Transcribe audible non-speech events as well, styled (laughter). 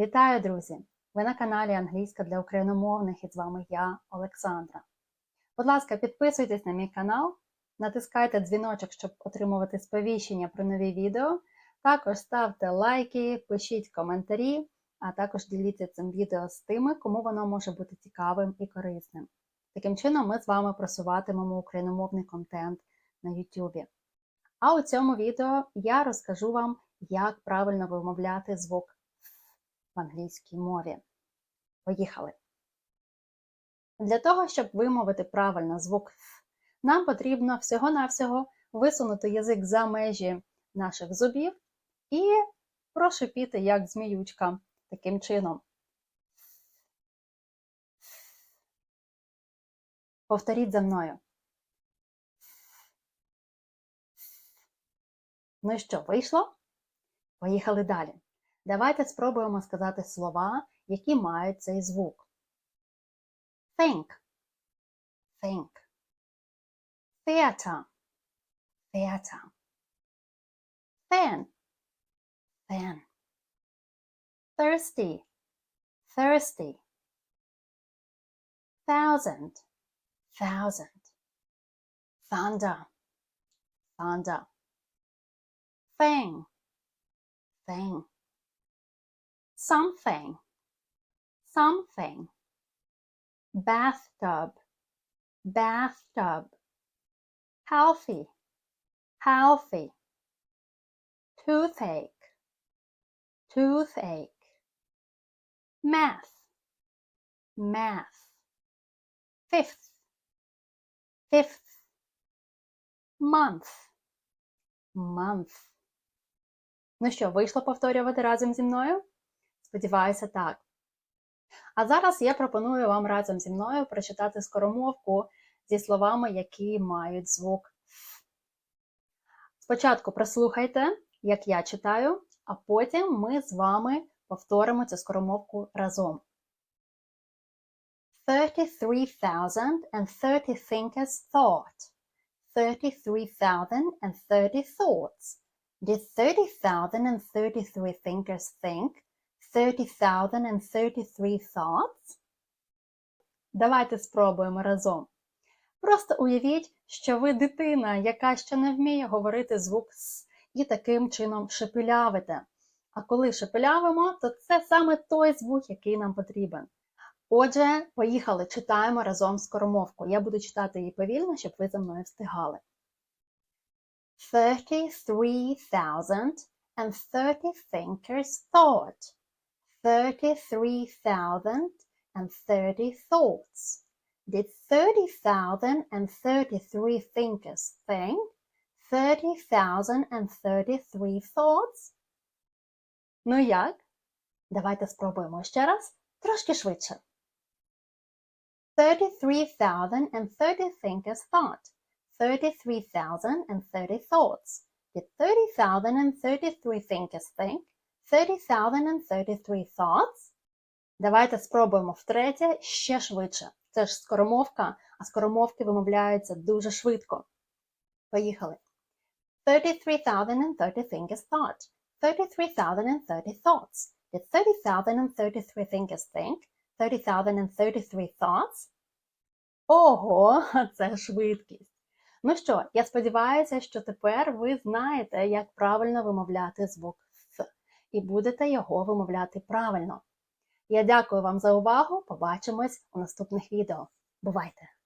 Вітаю, друзі! Ви на каналі Англійська для україномовних і з вами я, Олександра. Будь ласка, підписуйтесь на мій канал, натискайте дзвіночок, щоб отримувати сповіщення про нові відео. Також ставте лайки, пишіть коментарі, а також діліться цим відео з тими, кому воно може бути цікавим і корисним. Таким чином, ми з вами просуватимемо україномовний контент на YouTube. А у цьому відео я розкажу вам, як правильно вимовляти звук в англійській мові. Поїхали! Для того, щоб вимовити правильно звук Ф, нам потрібно всього-навсього висунути язик за межі наших зубів і прошипіти як зміючка таким чином. Повторіть за мною. Ну і що, вийшло? Поїхали далі. Давайте спробуємо сказати слова, які мають цей звук. Think. Think. Theater. Theater. Fan. Fan. Thirsty. Thirsty. Thousand. Thousand. Thunder. Thunder. Thing. Thing. Something. Something. Bathtub. Bathtub. Healthy. Healthy. Toothache. Toothache. Math. Math. Fifth. Fifth. Month. Month. Ну що, вийшло повторювати разом зі мною? Сподіваюся, так. А зараз я пропоную вам разом зі мною прочитати скоромовку зі словами, які мають звук Спочатку прослухайте, як я читаю, а потім ми з вами повторимо цю скоромовку разом. 33,030 thinkers thought. 33,030 thoughts. Did 30,033 thinkers think? 30,033 thoughts? Давайте спробуємо разом. Просто уявіть, що ви дитина, яка ще не вміє говорити звук С, і таким чином шепелявите. А коли шепелявимо, то це саме той звук, який нам потрібен. Отже, поїхали, читаємо разом скоромовку. Я буду читати її повільно, щоб ви за мною встигали. 33,030 thinkers thought. 33,030 thoughts. Did 30,033 thinkers think 30,033 thoughts? Ну як? Давайте спробуємо ще раз, трошки швидше. 33,030 thinkers thought. 33,030 thoughts. Did 30,033 thinkers think 30,033 thoughts? Давайте спробуємо втретє ще швидше. Це ж скоромовка, а скоромовки вимовляються дуже швидко. Поїхали. 33,030 thinkers thought. 33,030 thoughts. Did 30,033 thinkers think 30,033 thoughts? Ого, (laughs) це швидкість. Ну що, я сподіваюся, що тепер ви знаєте, як правильно вимовляти звук і будете його вимовляти правильно. Я дякую вам за увагу. Побачимось у наступних відео. Бувайте!